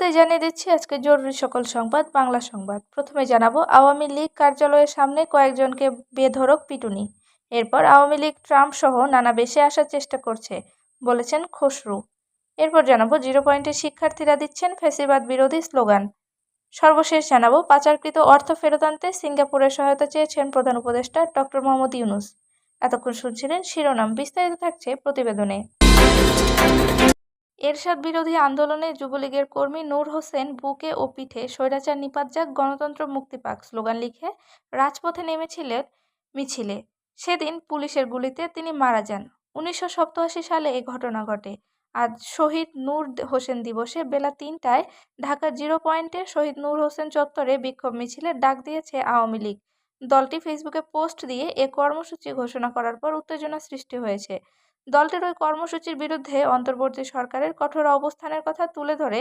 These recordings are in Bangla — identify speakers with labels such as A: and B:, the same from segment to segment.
A: শুরুতেই জানিয়ে দিচ্ছি আজকে জরুরি সকল সংবাদ বাংলা সংবাদ প্রথমে জানাবো আওয়ামী লীগ কার্যালয়ের সামনে কয়েকজনকে বেধরক পিটুনি এরপর আওয়ামী লীগ ট্রাম্প সহ নানা বেশে আসার চেষ্টা করছে বলেছেন খসরু এরপর জানাবো জিরো পয়েন্টের শিক্ষার্থীরা দিচ্ছেন ফেসিবাদ বিরোধী স্লোগান সর্বশেষ জানাবো পাচারকৃত অর্থ ফেরত আনতে সিঙ্গাপুরের সহায়তা চেয়েছেন প্রধান উপদেষ্টা ডক্টর মোহাম্মদ ইউনুস এতক্ষণ শুনছিলেন শিরোনাম বিস্তারিত থাকছে প্রতিবেদনে এরশাদ বিরোধী আন্দোলনে যুবলীগের কর্মী নূর হোসেন বুকে ও পিঠে স্বৈরাচার নিপাত যাক গণতন্ত্র মুক্তি পাক স্লোগান লিখে রাজপথে নেমেছিলেন মিছিলে সেদিন পুলিশের গুলিতে তিনি মারা যান উনিশশো সালে এ ঘটনা ঘটে আজ শহীদ নূর হোসেন দিবসে বেলা তিনটায় ঢাকা জিরো পয়েন্টে শহীদ নূর হোসেন চত্বরে বিক্ষোভ মিছিলে ডাক দিয়েছে আওয়ামী লীগ দলটি ফেসবুকে পোস্ট দিয়ে এ কর্মসূচি ঘোষণা করার পর উত্তেজনা সৃষ্টি হয়েছে দলটির ওই কর্মসূচির বিরুদ্ধে অন্তর্বর্তী সরকারের কঠোর অবস্থানের কথা তুলে ধরে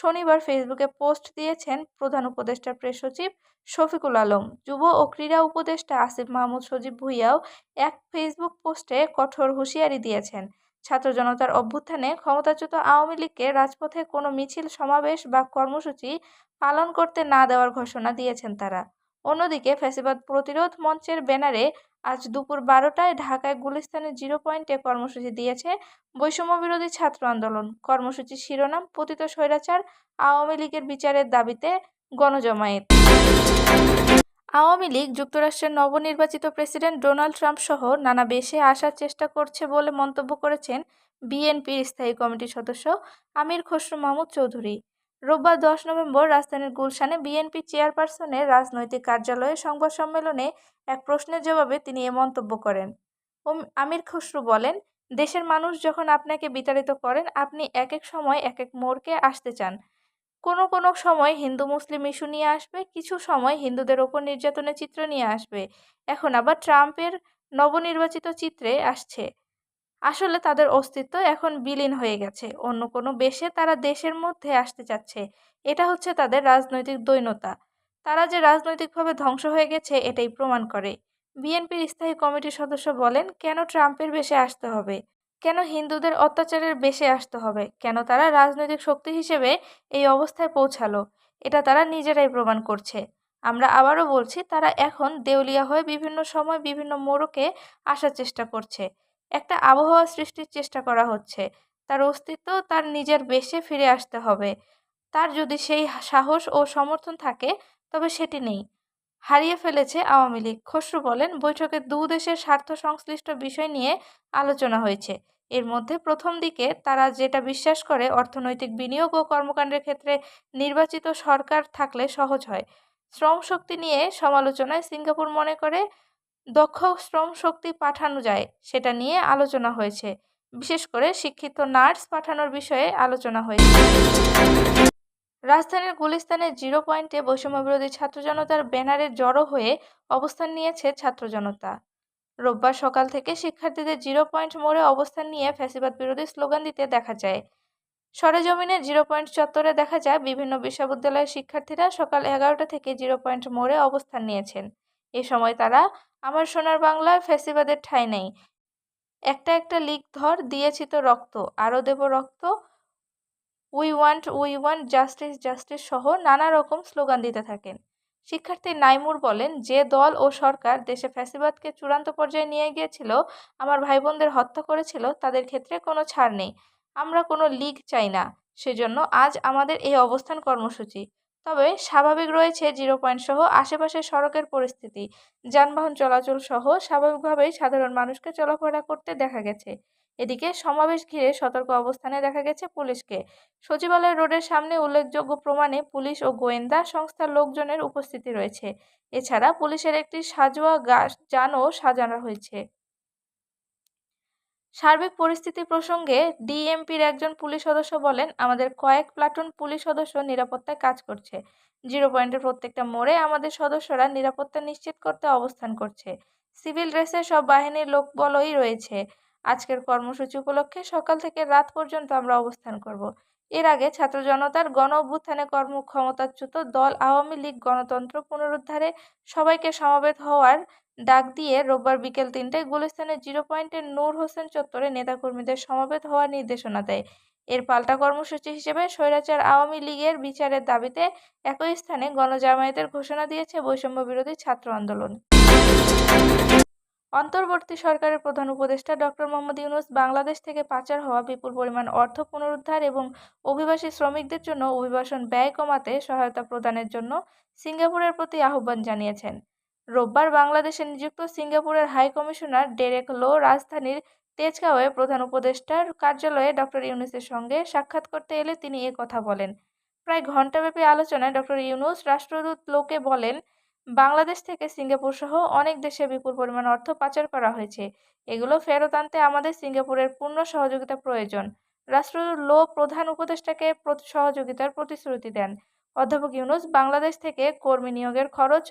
A: শনিবার ফেসবুকে পোস্ট দিয়েছেন প্রধান উপদেষ্টা প্রেস সচিব শফিকুল আলম যুব ও ক্রীড়া উপদেষ্টা আসিফ মাহমুদ সজীব ভুইয়াও এক ফেসবুক পোস্টে কঠোর হুঁশিয়ারি দিয়েছেন ছাত্র জনতার অভ্যুত্থানে ক্ষমতাচ্যুত আওয়ামী লীগকে রাজপথে কোনো মিছিল সমাবেশ বা কর্মসূচি পালন করতে না দেওয়ার ঘোষণা দিয়েছেন তারা অন্যদিকে ফ্যাসিবাদ প্রতিরোধ মঞ্চের ব্যানারে আজ দুপুর বারোটায় ঢাকায় গুলিস্তানে জিরো পয়েন্টে কর্মসূচি দিয়েছে বৈষম্য বিরোধী ছাত্র আন্দোলন কর্মসূচির শিরোনাম পতিত স্বৈরাচার আওয়ামী লীগের বিচারের দাবিতে গণজমায়েত আওয়ামী লীগ যুক্তরাষ্ট্রের নবনির্বাচিত প্রেসিডেন্ট ডোনাল্ড ট্রাম্প সহ নানা বেশে আসার চেষ্টা করছে বলে মন্তব্য করেছেন বিএনপির স্থায়ী কমিটির সদস্য আমির খসরু মাহমুদ চৌধুরী রোববার দশ নভেম্বর রাজধানীর গুলশানে বিএনপি চেয়ারপারসনের রাজনৈতিক কার্যালয়ে সংবাদ সম্মেলনে এক প্রশ্নের জবাবে তিনি এ মন্তব্য করেন আমির খসরু বলেন দেশের মানুষ যখন আপনাকে বিতাড়িত করেন আপনি এক এক সময় এক এক মোড়কে আসতে চান কোনো কোনো সময় হিন্দু মুসলিম ইস্যু নিয়ে আসবে কিছু সময় হিন্দুদের ওপর নির্যাতনের চিত্র নিয়ে আসবে এখন আবার ট্রাম্পের নবনির্বাচিত চিত্রে আসছে আসলে তাদের অস্তিত্ব এখন বিলীন হয়ে গেছে অন্য কোনো বেশে তারা দেশের মধ্যে আসতে চাচ্ছে এটা হচ্ছে তাদের রাজনৈতিক দৈন্যতা তারা যে রাজনৈতিকভাবে ধ্বংস হয়ে গেছে এটাই প্রমাণ করে বিএনপির স্থায়ী কমিটির সদস্য বলেন কেন ট্রাম্পের বেশে আসতে হবে কেন হিন্দুদের অত্যাচারের বেশে আসতে হবে কেন তারা রাজনৈতিক শক্তি হিসেবে এই অবস্থায় পৌঁছালো এটা তারা নিজেরাই প্রমাণ করছে আমরা আবারও বলছি তারা এখন দেউলিয়া হয়ে বিভিন্ন সময় বিভিন্ন মোড়কে আসার চেষ্টা করছে একটা আবহাওয়া সৃষ্টির চেষ্টা করা হচ্ছে তার অস্তিত্ব তার নিজের বেশে ফিরে আসতে হবে তার যদি সেই সাহস ও সমর্থন থাকে তবে সেটি নেই হারিয়ে ফেলেছে আওয়ামী লীগ খসরু বলেন বৈঠকে দু দেশের স্বার্থ সংশ্লিষ্ট বিষয় নিয়ে আলোচনা হয়েছে এর মধ্যে প্রথম দিকে তারা যেটা বিশ্বাস করে অর্থনৈতিক বিনিয়োগ ও কর্মকাণ্ডের ক্ষেত্রে নির্বাচিত সরকার থাকলে সহজ হয় শ্রম শক্তি নিয়ে সমালোচনায় সিঙ্গাপুর মনে করে দক্ষ শ্রমশক্তি পাঠানো যায় সেটা নিয়ে আলোচনা হয়েছে বিশেষ করে শিক্ষিত নার্স পাঠানোর বিষয়ে আলোচনা হয়েছে রাজধানীর গুলিস্তানে জিরো পয়েন্টে বৈষম্যবিরোধী ছাত্র জনতার ব্যানারে জড়ো হয়ে অবস্থান নিয়েছে ছাত্র জনতা রোববার সকাল থেকে শিক্ষার্থীদের জিরো পয়েন্ট মোড়ে অবস্থান নিয়ে ফ্যাসিবাদ বিরোধী স্লোগান দিতে দেখা যায় সরেজমিনে জিরো পয়েন্ট চত্বরে দেখা যায় বিভিন্ন বিশ্ববিদ্যালয়ের শিক্ষার্থীরা সকাল এগারোটা থেকে জিরো পয়েন্ট মোড়ে অবস্থান নিয়েছেন এ সময় তারা আমার সোনার বাংলায় ফেসিবাদের ঠাঁই নেই একটা একটা লিক ধর দিয়েছি তো রক্ত আরও দেব রক্ত we want we want justice justice সহ নানা রকম স্লোগান দিতে থাকেন শিক্ষার্থী নাইমুর বলেন যে দল ও সরকার দেশে ফ্যাসিবাদকে চূড়ান্ত পর্যায়ে নিয়ে গিয়েছিল আমার ভাই বোনদের হত্যা করেছিল তাদের ক্ষেত্রে কোনো ছাড় নেই আমরা কোনো লিগ চাই না সেজন্য আজ আমাদের এই অবস্থান কর্মসূচি তবে স্বাভাবিক রয়েছে জিরো পয়েন্ট সহ আশেপাশের সড়কের পরিস্থিতি যানবাহন চলাচল সহ স্বাভাবিকভাবেই সাধারণ মানুষকে চলাফেরা করতে দেখা গেছে এদিকে সমাবেশ ঘিরে সতর্ক অবস্থানে দেখা গেছে পুলিশকে সচিবালয় রোডের সামনে উল্লেখযোগ্য প্রমাণে পুলিশ ও গোয়েন্দা সংস্থার লোকজনের উপস্থিতি রয়েছে এছাড়া পুলিশের একটি সাজোয়া গাছ যানও সাজানো হয়েছে সার্বিক পরিস্থিতি প্রসঙ্গে ডিএমপির একজন পুলিশ সদস্য বলেন আমাদের কয়েক প্লাটুন পুলিশ সদস্য নিরাপত্তায় কাজ করছে জিরো পয়েন্টের প্রত্যেকটা মোড়ে আমাদের সদস্যরা নিরাপত্তা নিশ্চিত করতে অবস্থান করছে সিভিল ড্রেসে সব বাহিনীর লোকবলই রয়েছে আজকের কর্মসূচি উপলক্ষে সকাল থেকে রাত পর্যন্ত আমরা অবস্থান করব এর আগে ছাত্র জনতার গণ অভ্যুত্থানে কর্মক্ষমতাচ্যুত দল আওয়ামী লীগ গণতন্ত্র পুনরুদ্ধারে সবাইকে সমবেত হওয়ার ডাক দিয়ে রোববার বিকেল তিনটায় গুলিস্তানের জিরো পয়েন্টের নূর হোসেন চত্বরে নেতাকর্মীদের সমাবেত হওয়ার নির্দেশনা দেয় এর পাল্টা কর্মসূচি হিসেবে স্বৈরাচার আওয়ামী লীগের বিচারের দাবিতে একই স্থানে গণজামায়াতের ঘোষণা দিয়েছে বৈষম্য বিরোধী ছাত্র আন্দোলন অন্তর্বর্তী সরকারের প্রধান উপদেষ্টা ডক্টর মোহাম্মদ ইউনুস বাংলাদেশ থেকে পাচার হওয়া বিপুল পরিমাণ অর্থ পুনরুদ্ধার এবং অভিবাসী শ্রমিকদের জন্য অভিবাসন ব্যয় কমাতে সহায়তা প্রদানের জন্য সিঙ্গাপুরের প্রতি আহ্বান জানিয়েছেন রোববার বাংলাদেশে নিযুক্ত সিঙ্গাপুরের হাই কমিশনার ডেরেক লো রাজধানীর তেজগাঁওয়ে প্রধান উপদেষ্টার কার্যালয়ে ডক্টর ইউনুসের সঙ্গে সাক্ষাৎ করতে এলে তিনি এ কথা বলেন প্রায় ঘণ্টাব্যাপী আলোচনায় ডক্টর ইউনুস রাষ্ট্রদূত লোকে বলেন বাংলাদেশ থেকে সিঙ্গাপুর সহ অনেক দেশে বিপুল পরিমাণ অর্থ পাচার করা হয়েছে এগুলো ফেরত আনতে আমাদের সিঙ্গাপুরের পূর্ণ সহযোগিতা প্রয়োজন রাষ্ট্রদূত লো প্রধান উপদেষ্টাকে সহযোগিতার প্রতিশ্রুতি দেন অধ্যাপক ইউনুস বাংলাদেশ থেকে কর্মী নিয়োগের খরচ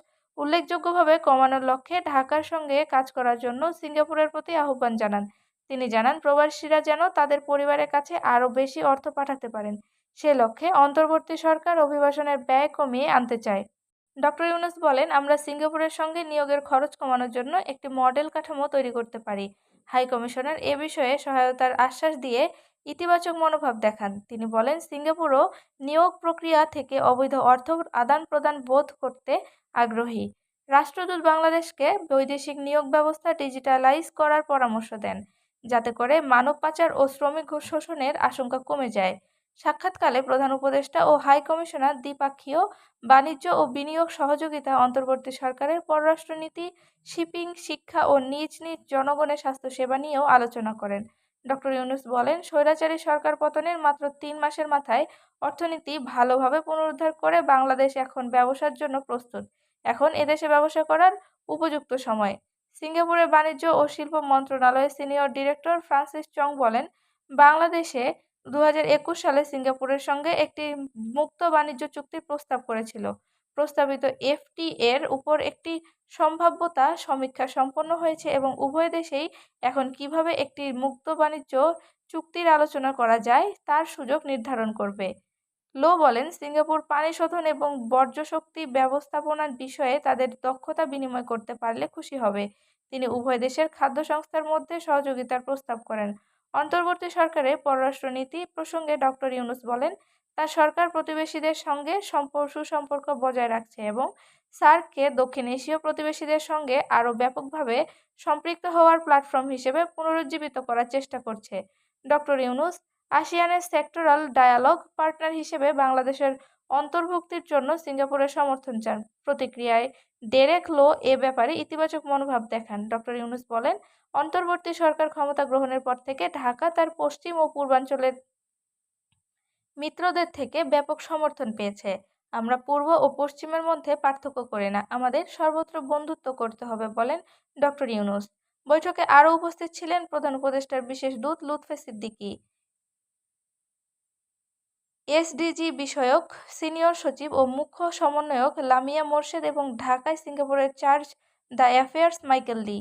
A: উল্লেখযোগ্যভাবে কমানোর লক্ষ্যে ঢাকার সঙ্গে কাজ করার জন্য সিঙ্গাপুরের প্রতি আহ্বান জানান তিনি জানান প্রবাসীরা যেন তাদের পরিবারের কাছে আরও বেশি অর্থ পাঠাতে পারেন সে লক্ষ্যে অন্তর্বর্তী সরকার অভিবাসনের ব্যয় কমিয়ে আনতে চায় ডক্টর ইউনুস বলেন আমরা সিঙ্গাপুরের সঙ্গে নিয়োগের খরচ কমানোর জন্য একটি মডেল কাঠামো তৈরি করতে পারি হাই কমিশনার এ বিষয়ে সহায়তার আশ্বাস দিয়ে ইতিবাচক মনোভাব দেখান তিনি বলেন সিঙ্গাপুরও নিয়োগ প্রক্রিয়া থেকে অবৈধ অর্থ আদান প্রদান বোধ করতে আগ্রহী রাষ্ট্রদূত বাংলাদেশকে বৈদেশিক নিয়োগ ব্যবস্থা ডিজিটালাইজ করার পরামর্শ দেন যাতে করে মানব পাচার ও শ্রমিক শোষণের আশঙ্কা কমে যায় সাক্ষাৎকালে প্রধান উপদেষ্টা ও হাই কমিশনার দ্বিপাক্ষীয় বাণিজ্য ও বিনিয়োগ সহযোগিতা অন্তর্বর্তী সরকারের পররাষ্ট্রনীতি শিপিং শিক্ষা ও নিজ নিজ জনগণের স্বাস্থ্যসেবা নিয়েও আলোচনা করেন ডক্টর ইউনুস বলেন স্বৈরাচারী সরকার পতনের মাত্র তিন মাসের মাথায় অর্থনীতি ভালোভাবে পুনরুদ্ধার করে বাংলাদেশ এখন ব্যবসার জন্য প্রস্তুত এখন এদেশে ব্যবসা করার উপযুক্ত সময় সিঙ্গাপুরের বাণিজ্য ও শিল্প মন্ত্রণালয়ের সিনিয়র ডিরেক্টর ফ্রান্সিস চং বলেন বাংলাদেশে দু সালে সিঙ্গাপুরের সঙ্গে একটি মুক্ত বাণিজ্য চুক্তির প্রস্তাব করেছিল প্রস্তাবিত এফটি এর উপর একটি সম্ভাব্যতা সমীক্ষা সম্পন্ন হয়েছে এবং উভয় দেশেই এখন কিভাবে একটি মুক্ত বাণিজ্য চুক্তির আলোচনা করা যায় তার সুযোগ নির্ধারণ করবে লো বলেন সিঙ্গাপুর পানি শোধন এবং বর্জ্য শক্তি ব্যবস্থাপনার বিষয়ে তাদের দক্ষতা বিনিময় করতে পারলে খুশি হবে তিনি উভয় দেশের খাদ্য সংস্থার মধ্যে সহযোগিতার প্রস্তাব করেন অন্তর্বর্তী সরকারের পররাষ্ট্রনীতি প্রসঙ্গে ডক্টর ইউনুস বলেন তার সরকার প্রতিবেশীদের সঙ্গে সুসম্পর্ক বজায় রাখছে এবং সার্ককে দক্ষিণ এশীয় প্রতিবেশীদের সঙ্গে আরও ব্যাপকভাবে সম্পৃক্ত হওয়ার প্ল্যাটফর্ম হিসেবে পুনরুজ্জীবিত করার চেষ্টা করছে ডক্টর ইউনুস আসিয়ানের সেক্টরাল ডায়ালগ পার্টনার হিসেবে বাংলাদেশের অন্তর্ভুক্তির জন্য সিঙ্গাপুরের সমর্থন চান প্রতিক্রিয়ায় ডেরেক লো এ ব্যাপারে ইতিবাচক মনোভাব দেখান ডক্টর ইউনুস বলেন অন্তর্বর্তী সরকার ক্ষমতা গ্রহণের পর থেকে ঢাকা তার পশ্চিম ও পূর্বাঞ্চলের মিত্রদের থেকে ব্যাপক সমর্থন পেয়েছে আমরা পূর্ব ও পশ্চিমের মধ্যে পার্থক্য করি না আমাদের সর্বত্র বন্ধুত্ব করতে হবে বলেন ডক্টর ইউনুস বৈঠকে আরও উপস্থিত ছিলেন প্রধান উপদেষ্টার বিশেষ দূত লুৎফে সিদ্দিকী এসডিজি বিষয়ক সিনিয়র সচিব ও মুখ্য সমন্বয়ক লামিয়া মোর্শেদ এবং ঢাকায় সিঙ্গাপুরের চার্জ দ্য অ্যাফেয়ার্স মাইকেল লি